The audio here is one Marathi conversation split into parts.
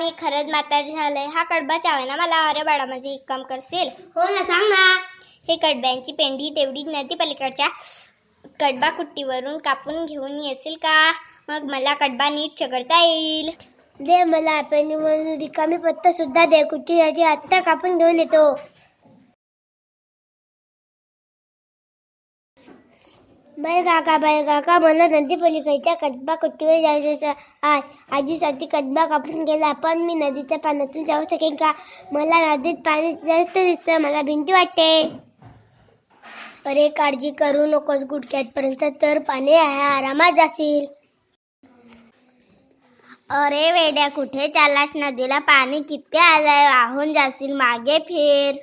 खरंच म्हातारी झालंय. हा कडबा चावे ना मला. अरे बाळा माझे एक काम करशील? हो ना सांग ना. हे कडब्यांची पेंडी तेवढी नदी पलीकडच्या कडबा कुट्टीवरून कापून घेऊन येशील का? मग मला कडबा नीट चगडता येईल. दे मला पेंडी म्हणून रिकामी पत्ता सुद्धा दे. कुट्टीसाठी आत्ता कापून घेऊन येतो. बैल काका बैल काका मला नदी पलीकडच्या कुट्टीवर जायचं आहे आजीसाठी कदबा कापून गेला पण मी नदीच्या पाण्यातून जाऊ शकेन का? मला नदीत पाणी जास्त दिसतं मला भिंती वाटते. अरे काळजी करू नकोस गुडघ्यापर्यंत तर पाणी आहे आरामात जाशील. अरे वेड्या कुठे चाललास? नदीला पाणी किती आलंय? वाहून जाशील मागे फिर.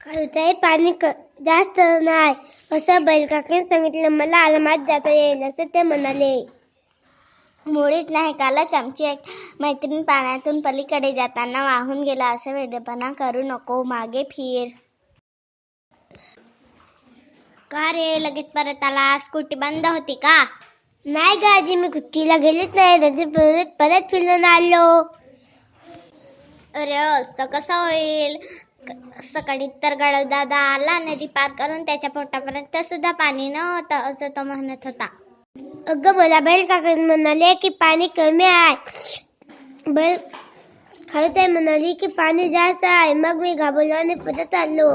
खालचंही पाणी क- जास्त नाही. असं बैलकाकीने सांगितलं. मला आरामात जाता येईल असं ते म्हणाले. मुळीच नाही कालच आमची एक मैत्रीण पाण्यातून पलीकडे जाताना वाहून गेला. असं वेडेपणा करू नको मागे फिर. का रे लगेच परत आला? स्कूटी बंद होती का? नाही का आजी मी कुट्टीला गेलीच नाही. नदी परत परत फिरून आलो. अरे असं कसं होईल? सकाळी तर दादा आला नदी पार करून त्याच्या पोटापर्यंत सुद्धा पाणी नव्हतं असं तो म्हणत होता. अगं मला बैल काका म्हणाले की पाणी कमी आहे. बैल खालच म्हणाली की पाणी जास्त आहे. मग मी घाबरलो आणि परत आलो.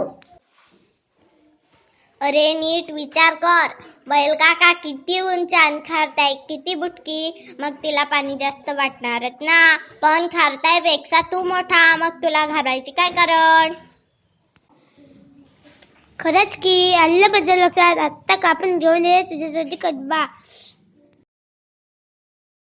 अरे नीट विचार कर. बैल काका किती उंच आणि खारताय किती बुटकी. मग तिला पाणी जास्त वाटणारच ना. पण खारतायपेक्षा तू मोठा. मग तुला घाबरायची काय कारण खरंच की आलं माझ्या लक्षात आत्ता कापून घेऊन ये तुझ्यासाठी कडबा